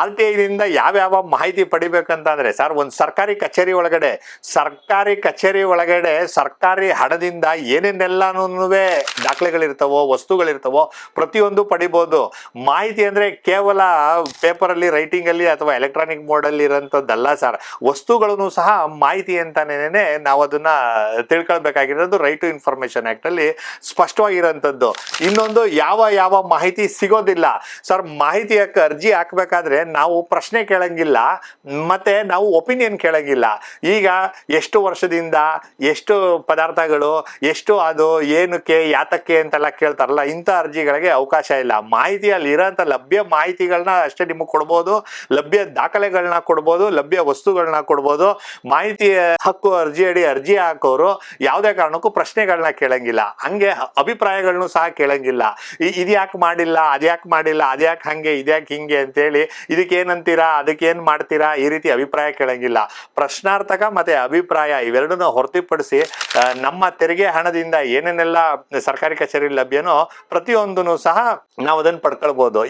R T ಐನಿಂದ ಯಾವ್ಯಾವ ಮಾಹಿತಿ ಪಡಿಬೇಕಂತಂದರೆ sir, ಒಂದು ಸರ್ಕಾರಿ ಕಚೇರಿ ಒಳಗಡೆ, ಸರ್ಕಾರಿ ಕಚೇರಿ ಒಳಗಡೆ ಸರ್ಕಾರಿ ಹಣದಿಂದ ಏನೇನೆಲ್ಲಾನು ದಾಖಲೆಗಳಿರ್ತವೋ, ವಸ್ತುಗಳಿರ್ತವೋ ಪ್ರತಿಯೊಂದು ಪಡಿಬೋದು. ಮಾಹಿತಿ ಅಂದ್ರೆ ಕೇವಲ ಪೇಪರ್ ಅಲ್ಲಿ ರೈಟಿಂಗ್ ಅಲ್ಲಿ ಅಥವಾ ಎಲೆಕ್ಟ್ರಾನಿಕ್ ಮೋಡ್ ಅಲ್ಲಿ ಇರೋಂಥದ್ದಲ್ಲ ಸರ್. ವಸ್ತುಗಳನ್ನು ಸಹ ಮಾಹಿತಿ ಅಂತಾನೇನೆ ನಾವು ಅದನ್ನ ತಿಳ್ಕೊಳ್ಬೇಕಾಗಿರೋದು ರೈಟ್ ಟು ಇನ್ಫಾರ್ಮೇಶನ್ ಆಕ್ಟ್ ಅಲ್ಲಿ ಸ್ಪಷ್ಟವಾಗಿರೋಂಥದ್ದು. ಇನ್ನೊಂದು, ಯಾವ ಯಾವ ಮಾಹಿತಿ ಸಿಗೋದಿಲ್ಲ. ಸರ್ ಮಾಹಿತಿ ಅರ್ಜಿ ಹಾಕ್ಬೇಕಾದ್ರೆ ನಾವು ಪ್ರಶ್ನೆ ಕೇಳಂಗಿಲ್ಲ, ಮತ್ತೆ ನಾವು ಒಪಿನಿಯನ್ ಕೇಳಂಗಿಲ್ಲ. ಈಗ ಎಷ್ಟು ವರ್ಷದಿಂದ ಎಷ್ಟು ಪದಾರ್ಥಗಳು, ಎಷ್ಟು ಅದು, ಏನಕ್ಕೆ, ಯಾತಕ್ಕೆ ಅಂತೆಲ್ಲ ಕೇಳ್ತಾರಲ್ಲ, ಇಂಥ ಅರ್ಜಿಗಳಿಗೆ ಅವಕಾಶ ಇಲ್ಲ. ಮಾಹಿತಿಯಲ್ಲಿ ಇರೋಂಥ ಲಭ್ಯ ಮಾಹಿತಿಗಳನ್ನ ಅಷ್ಟೇ ನಿಮಗೆ ಕೊಡ್ಬೋದು, ಲಭ್ಯ ದಾಖಲೆಗಳನ್ನ ಕೊಡ್ಬೋದು, ಲಭ್ಯ ವಸ್ತುಗಳನ್ನ ಕೊಡ್ಬೋದು. ಮಾಹಿತಿ ಹಕ್ಕು ಅರ್ಜಿ ಅಡಿ ಅರ್ಜಿ ಹಾಕೋರು ಯಾವುದೇ ಕಾರಣಕ್ಕೂ ಪ್ರಶ್ನೆಗಳನ್ನ ಕೇಳಂಗಿಲ್ಲ. ಹಂಗೆ ಅಭಿಪ್ರಾಯಗಳನ್ನು ಸಹ ಕೇಳಂಗಿಲ್ಲ. ಇದ್ಯಾಕೆ ಮಾಡಿಲ್ಲ, ಅದ್ಯಾಕೆ ಮಾಡಿಲ್ಲ, ಅದ್ಯಾಕೆ ಹಂಗೆ, ಇದ್ಯಾಕೆ ಹಿಂಗೆ ಅಂತೇಳಿ ಇದಕ್ಕೆ ಏನಂತೀರಾ ಅದಕ್ಕೆ ಏನ್ ಮಾಡ್ತೀರಾ? ಈ ರೀತಿ ಅಭಿಪ್ರಾಯ ಕೇಳಂಗಿಲ್ಲ. ಪ್ರಶ್ನಾರ್ಥಕ ಮತ್ತೆ ಅಭಿಪ್ರಾಯ ಇವೆರಡನ್ನೂ ಹೊರತುಪಡಿಸಿ ನಮ್ಮ ತೆರಿಗೆ ಹಣದಿಂದ ಏನೇನೆಲ್ಲ ಸರ್ಕಾರಿ ಕಚೇರಿ ಲಭ್ಯನೋ ಪ್ರತಿಯೊಂದನ್ನು ಸಹ ನಾವು ಅದನ್ನು ಪಡ್ಕೊಳ್ಬೋದು.